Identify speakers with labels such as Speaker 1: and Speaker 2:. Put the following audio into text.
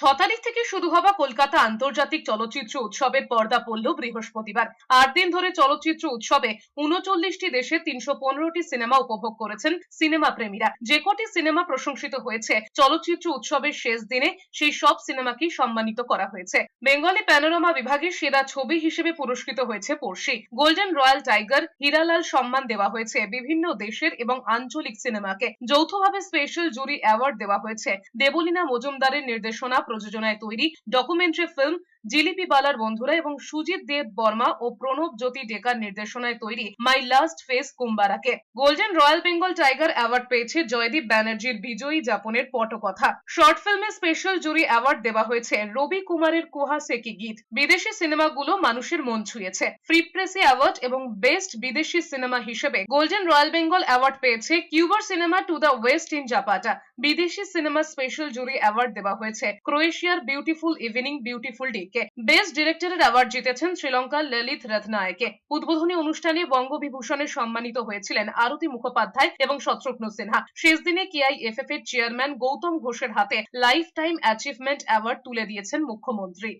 Speaker 1: ছ তারিখ থেকে শুরু হওয়া কলকাতা আন্তর্জাতিক চলচ্চিত্র উৎসবের পর্দা পড়ল বৃহস্পতিবার। আট দিন ধরে চলচ্চিত্র উৎসবে উনচল্লিশটি দেশে তিনশো পনেরোটি সিনেমা উপভোগ করেছেন সিনেমা প্রেমীরা। যে কটি সিনেমা প্রশংসিত হয়েছে, চলচ্চিত্র উৎসবের শেষ দিনে সেই সব সিনেমাকেই সম্মানিত করা হয়েছে। বেঙ্গলি প্যানোরামা বিভাগে সেরা ছবি হিসেবে পুরস্কৃত হয়েছে পড়শি। গোল্ডেন রয়্যাল টাইগার, হীরালাল সম্মান দেওয়া হয়েছে বিভিন্ন দেশের এবং আঞ্চলিক সিনেমাকে। যৌথভাবে স্পেশাল জুরি অ্যাওয়ার্ড দেওয়া হয়েছে। দেবলীনা মজুমদারের নির্দেশনা প্রযোজনায় তৈরি ডকুমেন্টারি ফিল্ম জিলিপি বালার বন্ধুরা এবং সুজিত দেব বর্মা ও প্রণব জ্যোতি ডেকার নির্দেশনায় তৈরি my last face কুম্বারাকে। Golden royal Bengal tiger award পেয়েছে জয়দীপ ব্যানার্জির বিজয়ী যাপনের পটকথা। শর্ট ফিল্মে স্পেশাল জুরি অ্যাওয়ার্ড দেওয়া হয়েছে রবি কুমারের কুহা সেকি গীত। বিদেশি সিনেমাগুলো মানুষের মন ছুঁয়েছে। ফ্রি প্রেসি অ্যাওয়ার্ড এবং বেস্ট বিদেশি সিনেমা হিসেবে গোল্ডেন রয়্যাল বেঙ্গল অ্যাওয়ার্ড পেয়েছে কিউবার cinema to the west in Zapata বিদেশি সিনেমা স্পেশাল জুরি অ্যাওয়ার্ড দেওয়া হয়েছে। ক্রোয়েশিয়ার বিউটিফুল ইভিনিং বিউটিফুল ডেকে। বেস্ট ডিরেক্টরের অ্যাওয়ার্ড জিতেছেন শ্রীলঙ্কার ললিত রথনায়কে উদ্বোধনী অনুষ্ঠানে বঙ্গবিভূষণে সম্মানিত হয়েছিলেন আরতি মুখোপাধ্যায় এবং শত্রুঘ্ন সিনহা। শেষ দিনে কেআইএফএফ এর চেয়ারম্যান গৌতম ঘোষের হাতে লাইফ টাইম অ্যাচিভমেন্ট অ্যাওয়ার্ড তুলে দিয়েছেন মুখ্যমন্ত্রী।